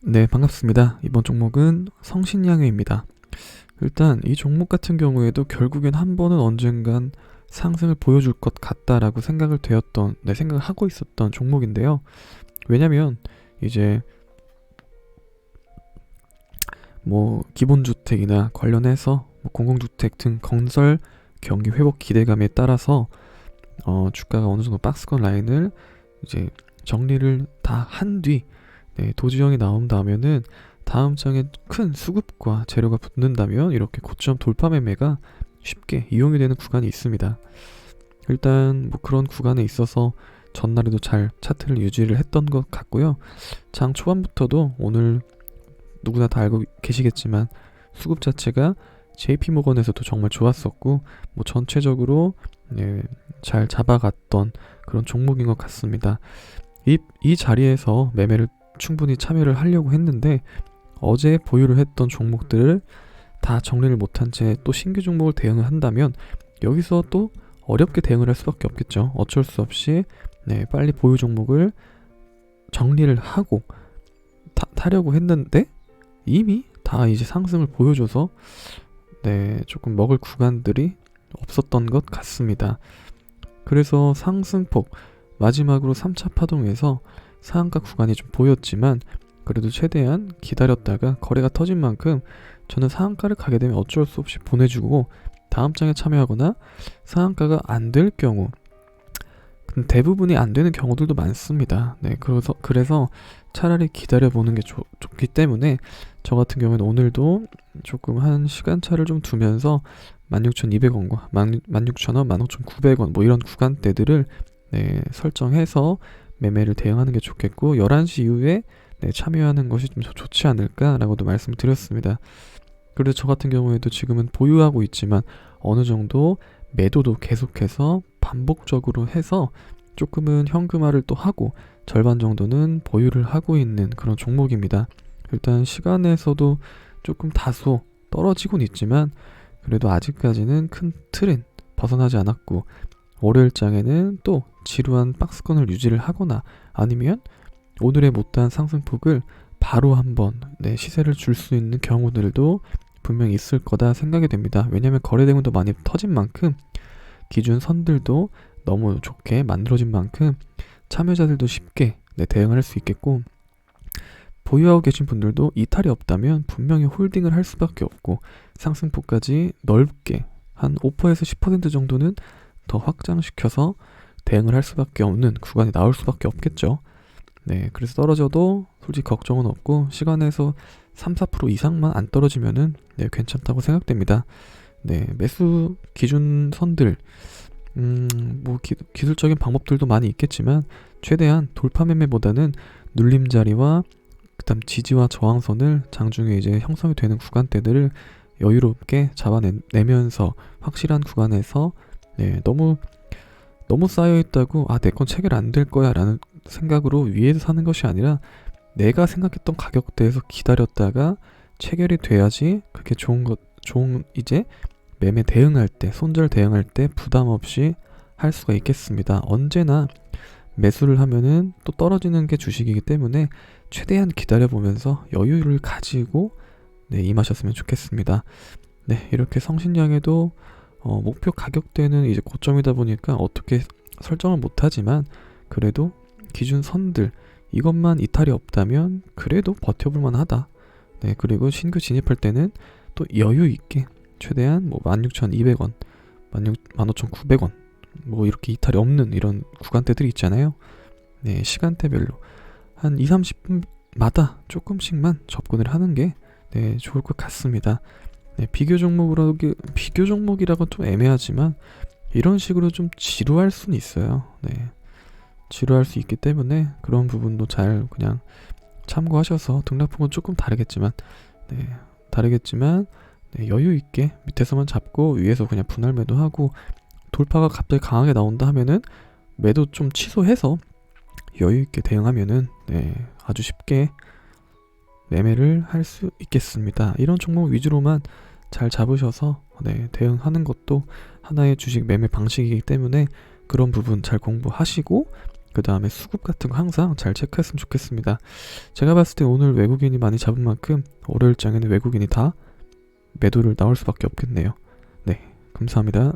네, 반갑습니다. 이번 종목은 성신양회입니다. 일단 이 종목 같은 경우에도 결국엔 한 번은 언젠간 상승을 보여줄 것 같다라고 생각을 되었던, 네, 생각을 하고 있었던 종목인데요. 왜냐면 이제 뭐 기본주택이나 관련해서 뭐 공공주택 등 건설 경기 회복 기대감에 따라서 어, 주가가 어느 정도 박스권 라인을 이제 정리를 다 한 뒤 네, 도지형이 나온다면은 다음 장에 큰 수급과 재료가 붙는다면 이렇게 고점 돌파 매매가 쉽게 이용이 되는 구간이 있습니다. 일단 뭐 그런 구간에 있어서 전날에도 잘 차트를 유지를 했던 것 같고요. 장 초반부터도 오늘 누구나 다 알고 계시겠지만 수급 자체가 JP 모건에서도 정말 좋았었고 뭐 전체적으로 네, 잘 잡아갔던 그런 종목인 것 같습니다. 이, 이 자리에서 매매를 충분히 참여를 하려고 했는데 어제 보유를 했던 종목들을 다 정리를 못한 채 또 신규 종목을 대응을 한다면 여기서 또 어렵게 대응을 할 수밖에 없겠죠. 어쩔 수 없이 네, 빨리 보유 종목을 정리를 하고 타, 타려고 했는데 이미 다 이제 상승을 보여줘서 네, 조금 먹을 구간들이 없었던 것 같습니다. 그래서 상승폭 마지막으로 3차 파동에서 상한가 구간이 좀 보였지만 그래도 최대한 기다렸다가 거래가 터진 만큼 저는 상한가를 가게 되면 어쩔 수 없이 보내주고 다음 장에 참여하거나 상한가가 안 될 경우 대부분이 안 되는 경우들도 많습니다. 네, 그래서 그래서 차라리 기다려 보는 게 좋, 좋기 때문에 저 같은 경우는 오늘도 조금 한 시간 차를 좀 두면서 16,200원과 16,000원, 15,900원 뭐 이런 구간대들을 네, 설정해서 매매를 대응하는 게 좋겠고 11시 이후에 네, 참여하는 것이 좀 좋지 않을까라고도 말씀을 드렸습니다. 그래서 저 같은 경우에도 지금은 보유하고 있지만 어느 정도 매도도 계속해서 반복적으로 해서 조금은 현금화를 또 하고 절반 정도는 보유를 하고 있는 그런 종목입니다. 일단 시간에서도 조금 다소 떨어지곤 있지만 그래도 아직까지는 큰 틀은 벗어나지 않았고 월요일장에는 또 지루한 박스권을 유지를 하거나 아니면 오늘의 못다한 상승폭을 바로 한번 네, 시세를 줄 수 있는 경우들도 분명히 있을 거다 생각이 됩니다. 왜냐하면 거래 대금도 많이 터진 만큼 기준 선들도 너무 좋게 만들어진 만큼 참여자들도 쉽게 네, 대응할 수 있겠고 보유하고 계신 분들도 이탈이 없다면 분명히 홀딩을 할 수밖에 없고 상승폭까지 넓게 한 5%에서 10% 정도는 더 확장시켜서 대응을 할 수밖에 없는 구간이 나올 수밖에 없겠죠. 네, 그래서 떨어져도 솔직히 걱정은 없고 시간에서 3, 4% 이상만 안 떨어지면은 네, 괜찮다고 생각됩니다. 네, 매수 기준 선들 음, 뭐 기, 기술적인 방법들도 많이 있겠지만 최대한 돌파 매매보다는 눌림 자리와 그다음 지지와 저항선을 장중에 이제 형성이 되는 구간대들을 여유롭게 잡아내면서 확실한 구간에서 네, 너무 너무 쌓여 있다고 아 내 건 체결 안 될 거야라는 생각으로 위에서 사는 것이 아니라 내가 생각했던 가격대에서 기다렸다가 체결이 돼야지 그게 좋은 것 좋은 이제 매매 대응할 때 손절 대응할 때 부담 없이 할 수가 있겠습니다. 언제나 매수를 하면은 또 떨어지는 게 주식이기 때문에 최대한 기다려 보면서 여유를 가지고 네, 임하셨으면 좋겠습니다. 네, 이렇게 성신양에도 어, 목표 가격대는 이제 고점이다 보니까 어떻게 설정을 못하지만 그래도 기준 선들 이것만 이탈이 없다면 그래도 버텨볼 만하다. 네, 그리고 신규 진입할 때는 또 여유 있게 최대한 뭐 16,200원, 15,900원 뭐 이렇게 이탈이 없는 이런 구간대들이 있잖아요. 네, 시간대별로 한 2, 30분마다 조금씩만 접근을 하는 게 네, 좋을 것 같습니다. 네, 비교 종목으로 비교 종목이라고 좀 애매하지만 이런 식으로 좀 지루할 수는 있어요. 네. 지루할 수 있기 때문에 그런 부분도 잘 그냥 참고하셔서 등락폭은 조금 다르겠지만 네, 다르겠지만 네, 여유 있게 밑에서만 잡고 위에서 그냥 분할 매도하고 돌파가 갑자기 강하게 나온다 하면은 매도 좀 취소해서 여유 있게 대응하면은 네, 아주 쉽게 매매를 할 수 있겠습니다. 이런 종목 위주로만 잘 잡으셔서 네, 대응하는 것도 하나의 주식 매매 방식이기 때문에 그런 부분 잘 공부하시고 그 다음에 수급 같은 거 항상 잘 체크했으면 좋겠습니다. 제가 봤을 때 오늘 외국인이 많이 잡은 만큼 월요일장에는 외국인이 다 매도를 나올 수밖에 없겠네요. 네, 감사합니다.